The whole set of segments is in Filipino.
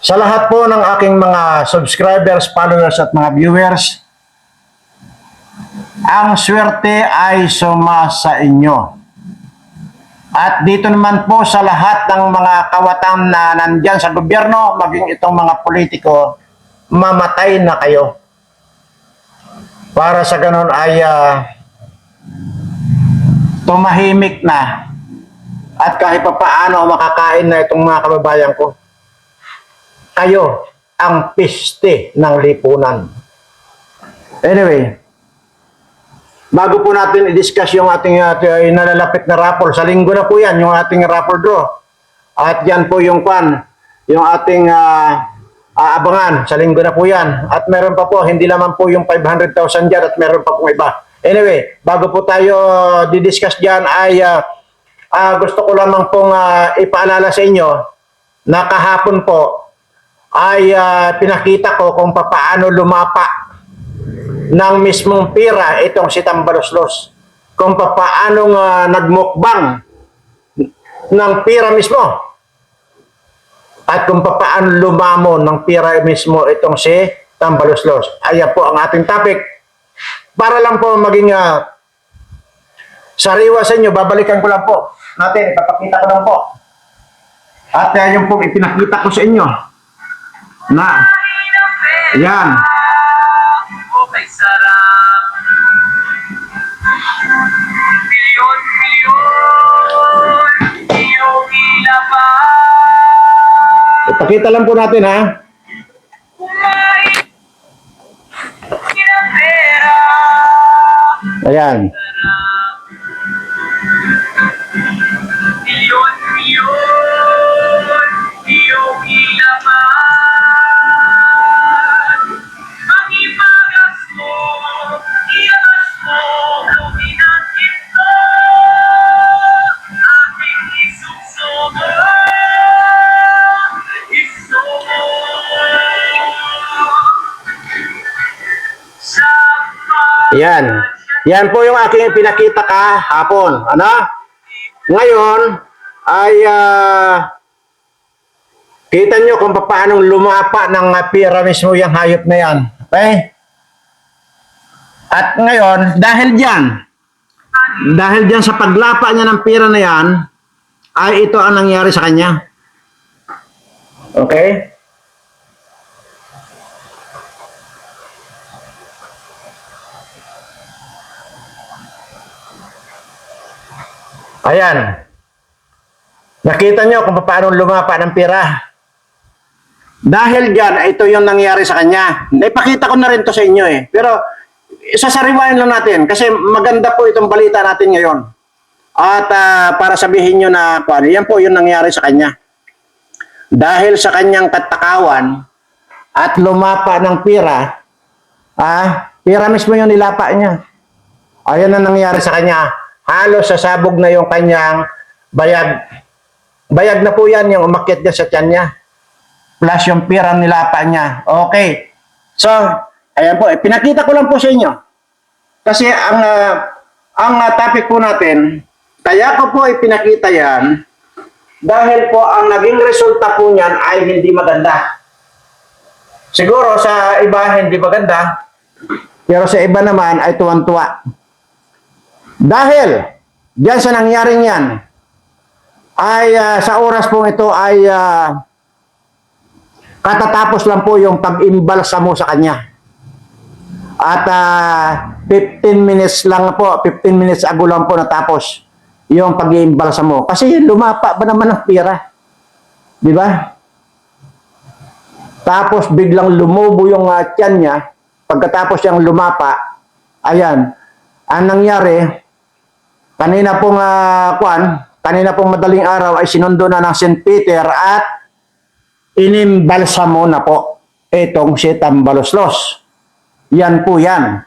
Sa lahat po ng aking mga subscribers, followers at mga viewers, ang swerte ay sumasa inyo. At dito naman po sa lahat ng mga kawatan na nandyan sa gobyerno, maging itong mga politiko, mamatay na kayo. Para sa ganun ay ah, tumahimik na at kahit pa paano makakain na itong mga kababayan ko. Kayo ang piste ng lipunan. Anyway, bago po natin i-discuss yung ating uh, nalalapit na raffle, sa linggo na po yan, yung ating raffle draw. At yan po yung kwan, yung ating ah, aabangan, sa linggo na po yan. At meron pa po, hindi naman po yung 500,000 dyan at meron pa pong iba. Anyway, bago po tayo di-discuss dyan ay ah, ah, gusto ko lamang pong ah, ipaalala sa inyo na kahapon po ay ah, pinakita ko kung papaano lumapa ng mismong pira itong si Tambaloslos. Kung papaano nga nagmukbang ng pira mismo. At kung papaano lumamon ng pira mismo itong si Tambaloslos. Ayan po ang ating topic. Para lang po maging ah, sariwa sa inyo, babalikan ko lang po. Natin, ipapakita ko lang po. At uh, yung po ipinakita ko sa inyo na yan. Ipakita lang po natin ha. Ayan. Yan po yung aking pinakita ka hapon. Ano? Ngayon ay ah, kita nyo kung paano lumapa ng ah, pira mismo yung hayop na yan. Okay? At ngayon, dahil dyan, dahil dyan sa paglapa niya ng pira na yan, ay ito ang nangyari sa kanya. Okay? Ayan. Nakita nyo kung paano lumapa ng pira. Dahil dyan, ito yung nangyari sa kanya. Naipakita ko na rin to sa inyo eh. Pero, sasariwain lang natin kasi maganda po itong balita natin ngayon. At ah, para sabihin nyo na, paano, yan po yung nangyari sa kanya. Dahil sa kanyang katakawan at lumapa ng pira, ah, pira mismo yung nilapa niya. Ayan ang nangyari sa kanya. Halos sasabog na yung kanyang bayag. Bayag na po yan yung umakyat niya sa tiyan niya. Plus yung pirang nilapa niya. Okay. So, ayan po. eh, Pinakita ko lang po sa inyo. Kasi ang ah, ang ah, topic po natin, kaya ko po ipinakita yan dahil po ang naging resulta po niyan ay hindi maganda. Siguro sa iba hindi maganda, pero sa iba naman ay tuwan-tuwa. Dahil diyan sa nangyaring yan, ay ah, sa oras po ito ay ah, katatapos lang po yung pag-imbalsa mo sa kanya. At ah, 15 minutes lang po, 15 minutes ago lang po natapos yung pag-iimbalsa mo. Kasi lumapa ba naman ang pira? Di ba? Tapos biglang lumubo yung uh, niya. Pagkatapos yung lumapa, ayan, ang nangyari, kanina pong uh, kwan, kanina pong madaling araw ay sinundo na ng St. Peter at inimbalsa mo na po itong si Tambaloslos. Yan po yan.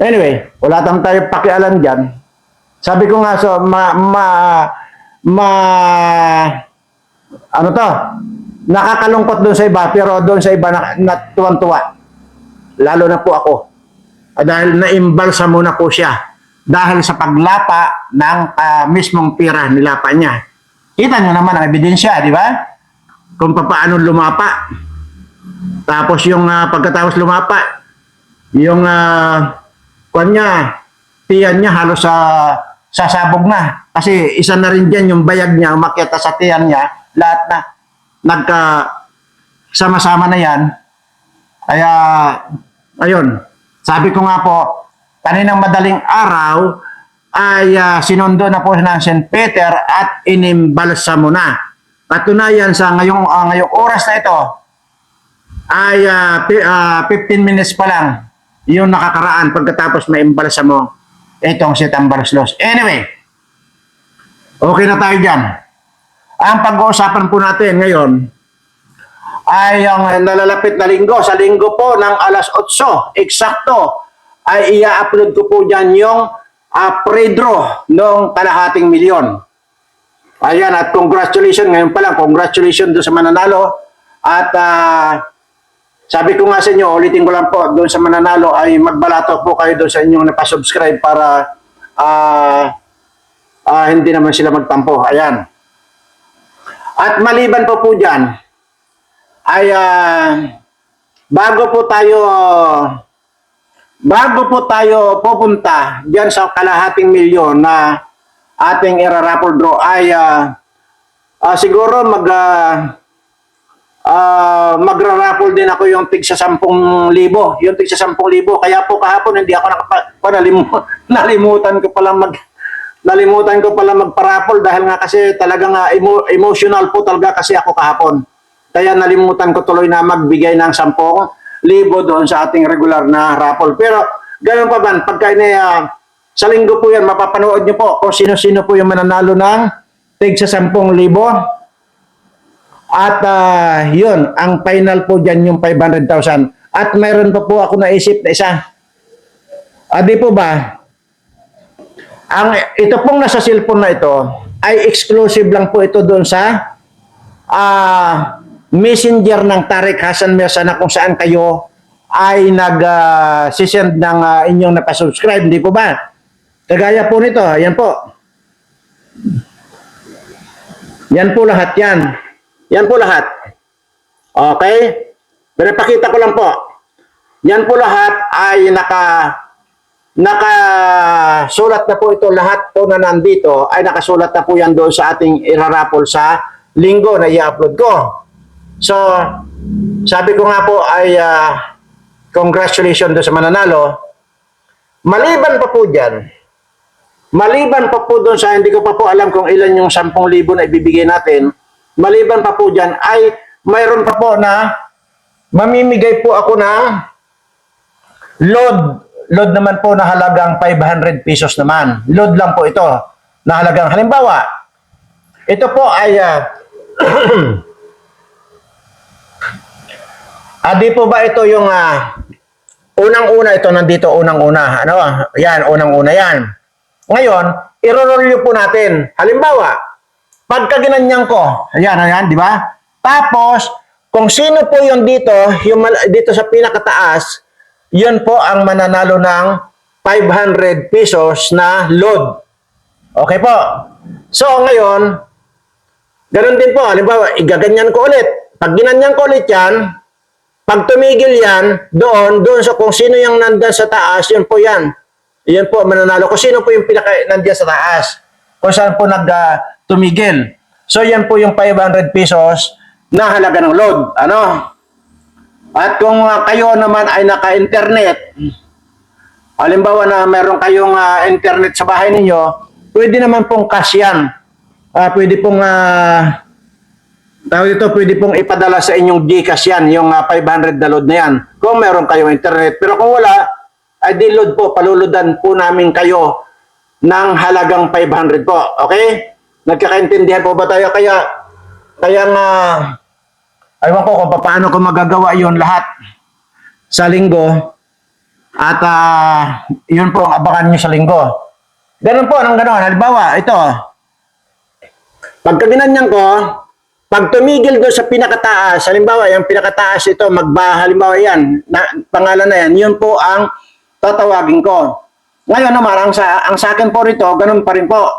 Anyway, wala tang tayo pakialam dyan. Sabi ko nga, so, ma, ma, ma, ano to, nakakalungkot doon sa iba, pero doon sa iba na, natuwan-tuwa. Lalo na po ako. Ah, Dahil naimbalsa mo na po siya. Dahil sa paglapa ng ah, mismong pira nilapa niya. Kita nyo naman ang ebidensya, di ba? kung paano lumapa. Tapos yung ah, pagkatapos lumapa, yung uh, kwan niya, tiyan niya halos sa sasabog na. Kasi isa na rin dyan yung bayag niya, umakyat sa tiyan niya, lahat na nagka sama-sama na yan. Kaya, ayun, sabi ko nga po, kaninang madaling araw, ay ah, sinundo na po ng St. Peter at inimbalsa mo na. Katunayan sa ngayong, ah, ngayong oras na ito, ay ah, pi- ah, 15 minutes pa lang yung nakakaraan pagkatapos may imbalsa mo itong si Tambarslos. Anyway, okay na tayo dyan. Ang pag-uusapan po natin ngayon ay ang nalalapit na linggo. Sa linggo po ng alas 8, eksakto, ay i-upload ko po dyan yung uh, pre-draw ng kalahating milyon. Ayan, at congratulations ngayon pa lang. Congratulations doon sa mananalo. At ah, sabi ko nga sa inyo, ulitin ko lang po, doon sa mananalo ay magbalato po kayo doon sa inyong napasubscribe para ah, ah, hindi naman sila magtampo. Ayan. At maliban po po dyan, ay ah, bago po tayo bago po tayo pupunta diyan sa kalahating milyon na ating iraraffle draw ay ah, ah, siguro mag ah, ah, magra-raffle din ako yung tig sa 10,000 yung tig sa 10,000 kaya po kahapon hindi ako nakapa pa, nalimu- nalimutan ko pala mag nalimutan ko pala magpa-raffle dahil nga kasi talagang ah, emo- emotional po talaga kasi ako kahapon. Kaya nalimutan ko tuloy na magbigay ng 10,000 doon sa ating regular na raffle. Pero ganun pa man, pagka ini, ah, sa linggo po yan, mapapanood nyo po kung sino-sino po yung mananalo ng tig sa 10,000. At ah, yun, ang final po dyan yung 500,000. At mayroon pa po ako naisip na isa. Ah, di po ba? Ang ito pong nasa cellphone na ito ay exclusive lang po ito doon sa ah messenger ng Tariq Hassan Mirza na kung saan kayo ay nag-send ng ah, inyong napasubscribe, hindi po ba? Kagaya po nito, yan po. Yan po lahat yan. Yan po lahat. Okay? Pinapakita ko lang po. Yan po lahat ay naka nakasulat na po ito lahat po na nandito ay nakasulat na po yan doon sa ating irarapol sa linggo na i-upload ko. So, sabi ko nga po ay ah, congratulations doon sa mananalo. Maliban pa po dyan, maliban pa po doon sa hindi ko pa po alam kung ilan yung 10,000 na ibibigay natin, maliban pa po dyan ay mayroon pa po na mamimigay po ako na load. Load naman po na halagang 500 pesos naman. Load lang po ito na halagang halimbawa. Ito po ay ah, Adi po ba ito yung ah, unang-una ito nandito unang-una. Ano? Yan, unang-una yan. Ngayon, iro-roll po natin. Halimbawa, pagka ginanyan ko, ayan, ayan, di ba? Tapos, kung sino po yung dito, yung dito sa pinakataas, yun po ang mananalo ng 500 pesos na load. Okay po. So, ngayon, ganun din po. Halimbawa, igaganyan ko ulit. Pag ginanyan ko ulit yan, pag tumigil yan, doon, doon sa kung sino yung nandyan sa taas, yun po yan. Yan po, mananalo. Kung sino po yung pinaka nandyan sa taas. Kung saan po nag ah, tumigil. So, yan po yung 500 pesos na halaga ng load. Ano? At kung ah, kayo naman ay naka-internet, halimbawa na meron kayong ah, internet sa bahay ninyo, pwede naman pong cash yan. Ah, pwede pong ah, Tawag ito, pwede pong ipadala sa inyong Gcash yan, yung ah, 500 na load na yan. Kung meron kayong internet. Pero kung wala, ay di load po, paluludan po namin kayo ng halagang 500 po. Okay? Nagkakaintindihan po ba tayo? Kaya, kaya nga, aywan ko kung paano ko magagawa yon lahat sa linggo. At ah, yun po ang abangan nyo sa linggo. Ganun po, anong gano'n? Halimbawa, ito, pagka ginanyan ko, pag tumigil doon sa pinakataas, halimbawa, yung pinakataas ito, magba, halimbawa yan, na, pangalan na yan, yun po ang tatawagin ko. Ngayon naman, ang sa, ang sa akin po rito, ganun pa rin po.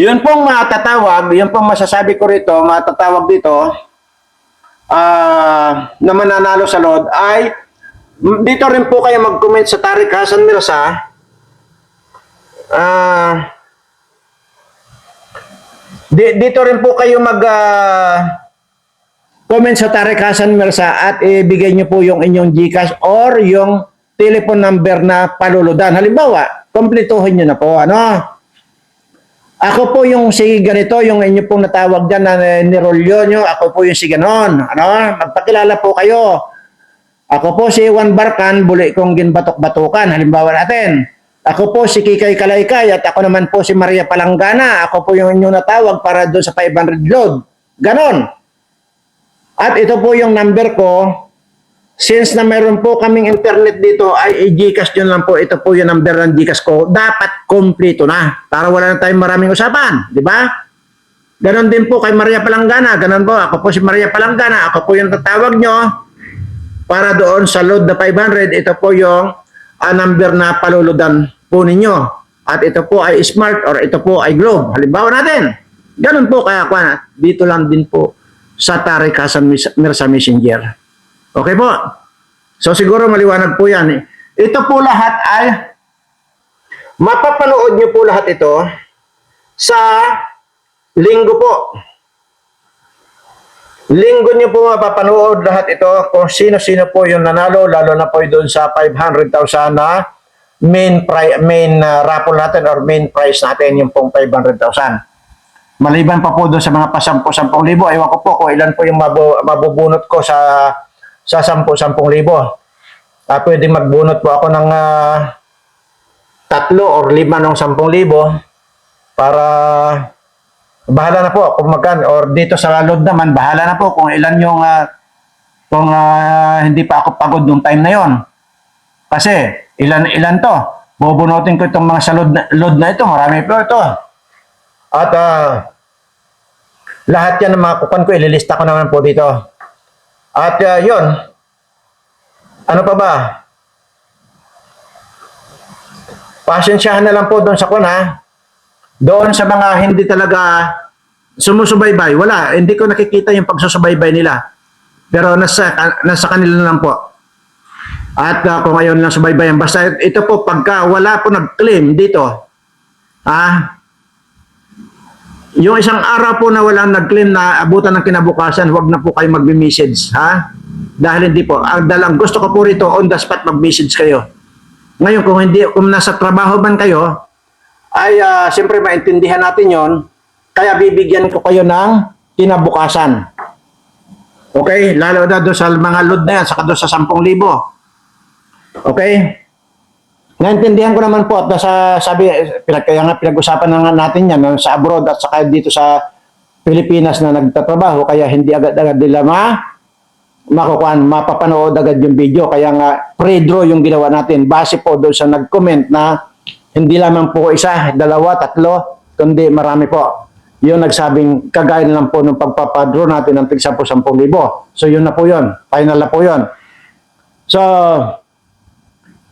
Yun pong matatawag, yun pong masasabi ko rito, matatawag dito, ah, na mananalo sa load ay dito rin po kayo mag-comment sa Tariq Hasan Mirza. Ah, di- dito rin po kayo mag ah, comment sa Tariq Hasan Mirza at ibigay niyo po yung inyong GCash or yung telephone number na paluludan. Halimbawa, kompletuhin niyo na po, ano? Ako po yung si ganito, yung inyo pong natawag dyan na nirolyo nyo, ako po yung si ganon. Ano? Magpakilala po kayo. Ako po si Juan Barkan, buli kong ginbatok-batukan. Halimbawa natin. Ako po si Kikay Kalaykay at ako naman po si Maria Palanggana. Ako po yung inyong natawag para doon sa 500 load. Ganon. At ito po yung number ko. Since na meron po kaming internet dito, ay i-Gcash nyo lang po. Ito po yung number ng Gcash ko. Dapat kompleto na. Para wala na tayong maraming usapan. Di ba? Ganon din po kay Maria Palanggana. Ganon po. Ako po si Maria Palanggana. Ako po yung tatawag nyo. Para doon sa load na 500, ito po yung ah, number na paluludan po ninyo. At ito po ay smart or ito po ay globe. Halimbawa natin. Ganon po kaya kwa, dito lang din po sa Tariq Hasan Mis- Mirza Messenger. Okay po. So siguro maliwanag po yan. Ito po lahat ay mapapanood nyo po lahat ito sa linggo po. Linggo nyo po mapapanood lahat ito kung sino-sino po yung nanalo, lalo na po doon sa 500,000 na main, pri- main uh, raffle natin or main prize natin, yung pong 500,000. Maliban pa po doon sa mga pasampu-sampung libo, ewan ko po kung ilan po yung mabu- mabubunot ko sa sa sampu-sampung libo. Ah, pwedeng magbunot po ako ng ah, tatlo or lima ng sampung libo para bahala na po kung magkan or dito sa load naman bahala na po kung ilan yung ah, kung ah, hindi pa ako pagod nung time na yon kasi ilan ilan to? Bubunutin ko itong mga sa load na, load na ito. Marami po ito at ah, lahat yan ng mga kukan ko ililista ko naman po dito. At ah, yun. Ano pa ba? Pasensyahan na lang po doon sa kuna doon sa mga hindi talaga sumusubaybay, wala. Hindi ko nakikita yung pagsusubaybay nila. Pero nasa, nasa kanila lang po. At uh, kung ngayon lang subaybayan, basta ito po, pagka wala po nag-claim dito, ah, yung isang araw po na walang nag-claim na abutan ng kinabukasan, huwag na po kayo mag-message, ha? Dahil hindi po. Ang dalang gusto ko po rito, on the spot mag-message kayo. Ngayon, kung hindi, kung nasa trabaho man kayo, ay ah, siyempre maintindihan natin yon kaya bibigyan ko kayo ng kinabukasan. Okay? Lalo na doon sa mga load na yan, saka doon sa 10,000. Okay? Naintindihan ko naman po at nasa sabi, pinag, kaya nga pinag-usapan na nga natin yan no, sa abroad at saka dito sa Pilipinas na nagtatrabaho kaya hindi agad-agad nila ma makukuhan, mapapanood agad yung video. Kaya nga, pre-draw yung ginawa natin. Base po doon sa nag-comment na hindi lamang po isa, dalawa, tatlo, kundi marami po. Yung nagsabing kagaya lang po nung pagpapadraw natin ng tig 10,000 libo. So yun na po yun. Final na po yun. So,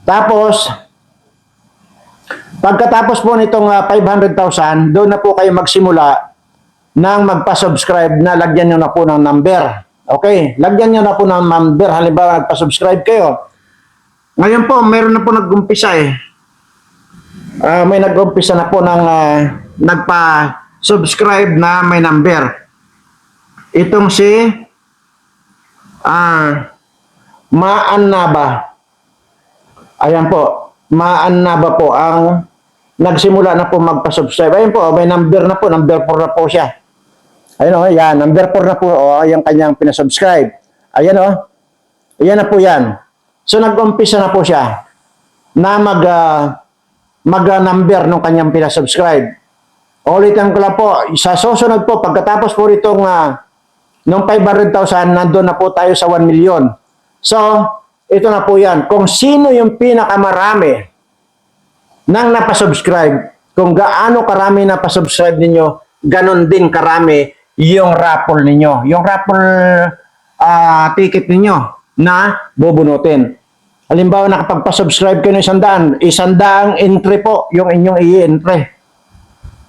tapos, pagkatapos po nitong ah, 500,000, doon na po kayo magsimula nang magpa-subscribe na lagyan nyo na po ng number. Okay? Lagyan nyo na po ng number. Halimbawa, nagpa-subscribe kayo. Ngayon po, meron na po nag-umpisa eh. Ah, may nag-umpisa na po ng ah, nagpa-subscribe na may number. Itong si ah Maan Naba. Ayan po. Maan Naba po ang nagsimula na po magpa-subscribe. Ayan po, may number na po. Number 4 na po siya. Ayan o, yan. Number 4 na po o, yung kanyang pinasubscribe. Ayan o. Ayan na po yan. So, nag-umpisa na po siya na mag, ah, mag-number ng kanyang pinasubscribe. Ulitin ko lang po, sa susunod po, pagkatapos po itong uh, nung 500,000, nandun na po tayo sa 1 million. So, ito na po yan. Kung sino yung pinakamarami nang napasubscribe, kung gaano karami napasubscribe ninyo, ganon din karami yung raffle ninyo. Yung raffle ah, ticket ninyo na bubunutin. Halimbawa, nakapagpa-subscribe kayo ng isang daan, isang entry po yung inyong i-entry.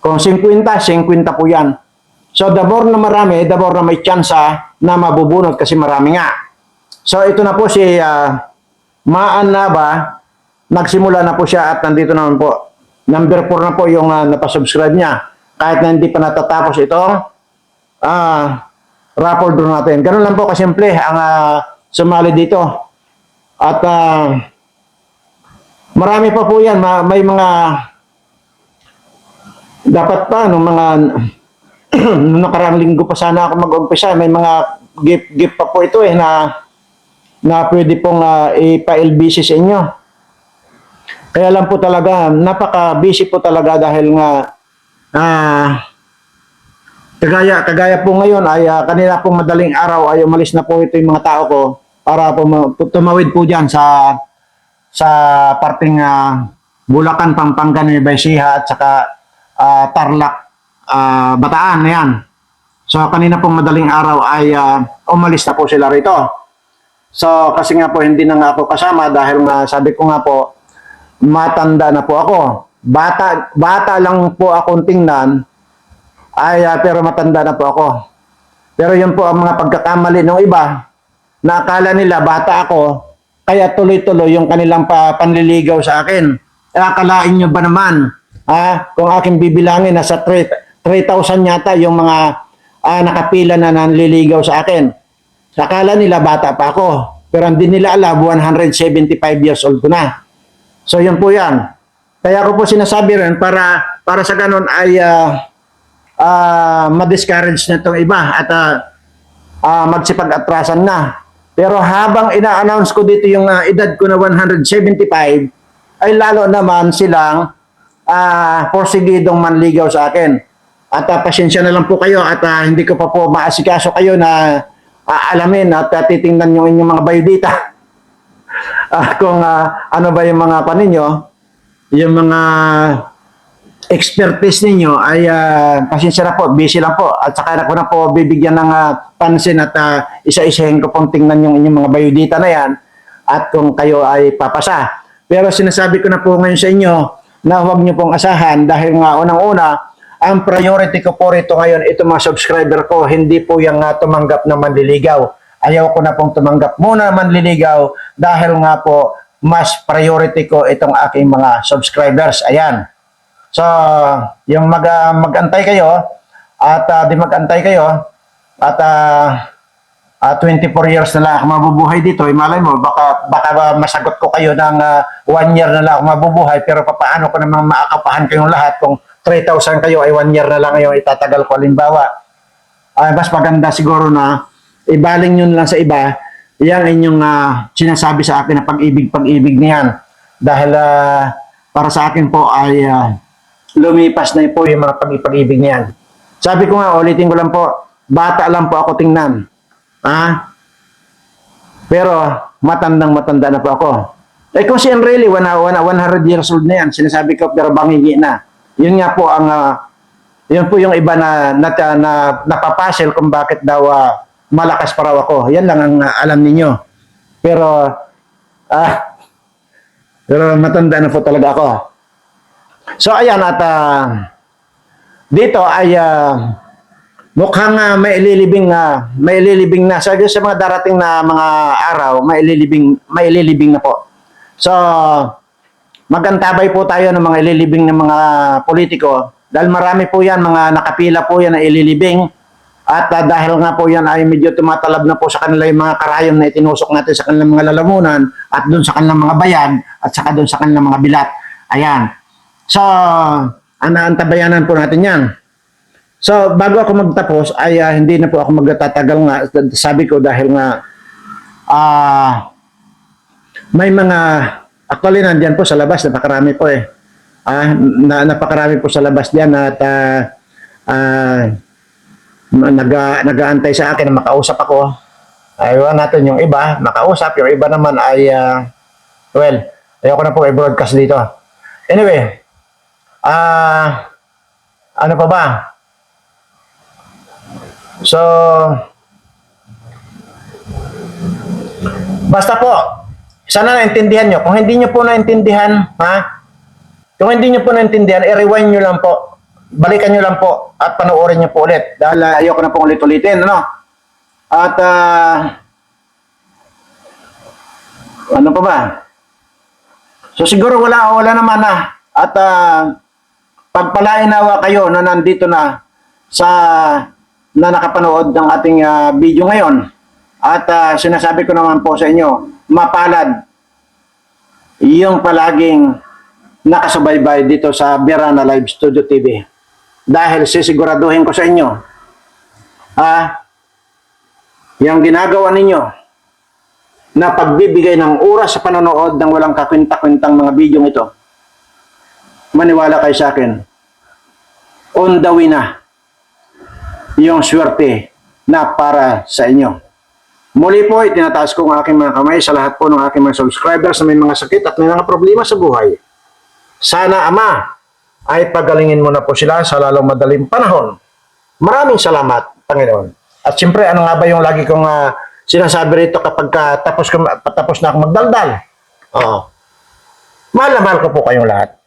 Kung 50, 50 po yan. So, the more na marami, the more na may chance na mabubunot kasi marami nga. So, ito na po si ah, Maan Naba. Nagsimula na po siya at nandito naman po. Number 4 na po yung ah, napasubscribe niya. Kahit na hindi pa natatapos itong ah raffle draw natin. Ganun lang po kasimple ang ah, sumali dito. At ah, marami pa po yan. Ma- may mga dapat pa nung mga nung nakaraang linggo pa sana ako mag-umpisa, may mga gift gift pa po ito eh na na pwede pong uh, ipa-LBC sa inyo. Kaya lang po talaga, napaka-busy po talaga dahil nga ah kagaya kagaya po ngayon ay ah, kanina pong madaling araw ay umalis na po ito yung mga tao ko para po ma- tumawid po diyan sa sa parting ah, Bulacan, Pampanga, Nueva Ecija at saka ah, Tarlac, ah, Bataan na yan. So kanina pong madaling araw ay ah, umalis na po sila rito. So kasi nga po hindi na nga ako kasama dahil nga sabi ko nga po matanda na po ako. Bata bata lang po akong tingnan ay ah, pero matanda na po ako. Pero yun po ang mga pagkakamali ng iba na akala nila bata ako kaya tuloy-tuloy yung kanilang pa, panliligaw sa akin. Eh, akalain nyo ba naman, ha, kung aking bibilangin, nasa 3 3,000 yata yung mga ah, nakapila na nanliligaw sa akin. Akala nila bata pa ako. Pero hindi nila alam, 175 years old ko na. So yun po yan. Kaya ko po sinasabi rin para, para sa ganun ay ah, ah, ma-discourage na itong iba at ah, ah, magsipag-atrasan na. Pero habang ina-announce ko dito yung ah, edad ko na 175, ay lalo naman silang ah, porsigidong manligaw sa akin. At ah, pasensya na lang po kayo at ah, hindi ko pa po maasikaso kayo na ah, alamin at ah, titingnan yung inyong mga biodata. Ah, kung ah, ano ba yung mga paninyo, yung mga expertise ninyo ay ah, pasensya na po, busy lang po. At saka na ko na po bibigyan ng ah, pansin at ah, isa-isahin ko pong tingnan yung inyong mga biodata na yan at kung kayo ay papasa. Pero sinasabi ko na po ngayon sa inyo na huwag niyo pong asahan dahil nga unang-una, ang priority ko po rito ngayon, ito mga subscriber ko, hindi po yung ah, tumanggap na manliligaw. Ayaw ko na pong tumanggap muna manliligaw dahil nga po mas priority ko itong aking mga subscribers. Ayan. So, yung mag, ah, mag-antay kayo at ah, di mag-antay kayo at ah, ah, 24 years na lang ako mabubuhay dito, eh, malay mo, baka, baka ba masagot ko kayo ng ah, one year na lang ako mabubuhay, pero papaano ko namang maakapahan kayong lahat kung 3,000 kayo ay one year na lang ngayon itatagal ko halimbawa. Ah, mas maganda siguro na ibaling nyo lang sa iba yung inyong ah, sinasabi sa akin na pag-ibig, pag-ibig niyan. Dahil ah, para sa akin po ay ah, lumipas na po yung mga pag-ibig niyan. Sabi ko nga, ulitin ko lang po, bata lang po ako tingnan. Ah? Pero matandang matanda na po ako. Eh kung si Enreli, 100 years old na yan, sinasabi ko, pero bangingi na. Yun nga po ang, ah, yun po yung iba na, na, na napapasel kung bakit daw ah, malakas pa raw ako. Yan lang ang ah, alam ninyo. Pero, ah, pero matanda na po talaga ako. So ayan at ah, dito ay ah, mukhang ah, may ililibing ah, may ililibing na sa sa mga darating na mga araw may ililibing may ililibing na po. So magantabay po tayo ng mga ililibing ng mga politiko dahil marami po yan mga nakapila po yan na ililibing at ah, dahil nga po yan ay medyo tumatalab na po sa kanila yung mga karayom na itinusok natin sa kanilang mga lalamunan at doon sa kanilang mga bayan at saka doon sa kanilang mga bilat. Ayan. So, anaantabayanan po natin yan. So, bago ako magtapos, ay ah, hindi na po ako magtatagal nga. Sabi ko dahil nga, ah, may mga, actually nandyan po sa labas, napakarami po eh. Ah, na, napakarami po sa labas diyan at ah, ah, naga, nagaantay sa akin na makausap ako. Ayaw natin yung iba, makausap. Yung iba naman ay, ah, well, ayoko na po i-broadcast dito. Anyway, ah, ano pa ba? So, basta po, sana naintindihan nyo. Kung hindi nyo po naintindihan, ha? Kung hindi nyo po naintindihan, i-rewind nyo lang po. balikan nyo lang po at panoorin nyo po ulit dahil ah, ayoko na pong ulit-ulitin, ano? At, ah, ano pa ba? So siguro wala, wala naman na. At ah, pagpalain nawa kayo na nandito na sa na nakapanood ng ating ah, video ngayon. At ah, sinasabi ko naman po sa inyo, mapalad yung palaging nakasubaybay dito sa Birana Live Studio TV. Dahil sisiguraduhin ko sa inyo, ah, yung ginagawa ninyo na pagbibigay ng oras sa panonood ng walang kakwinta-kwintang mga video ito, maniwala kayo sa akin, on the way na yung swerte na para sa inyo. Muli po, itinataas ko ang aking mga kamay sa lahat po ng aking mga subscribers na may mga sakit at may mga problema sa buhay. Sana, Ama, ay pagalingin mo na po sila sa lalong madaling panahon. Maraming salamat, Panginoon. At siyempre, ano nga ba yung lagi kong ah, sinasabi rito kapag ka tapos, ko, tapos na ako magdaldal? Oo. Mahal na mahal ko po kayong lahat.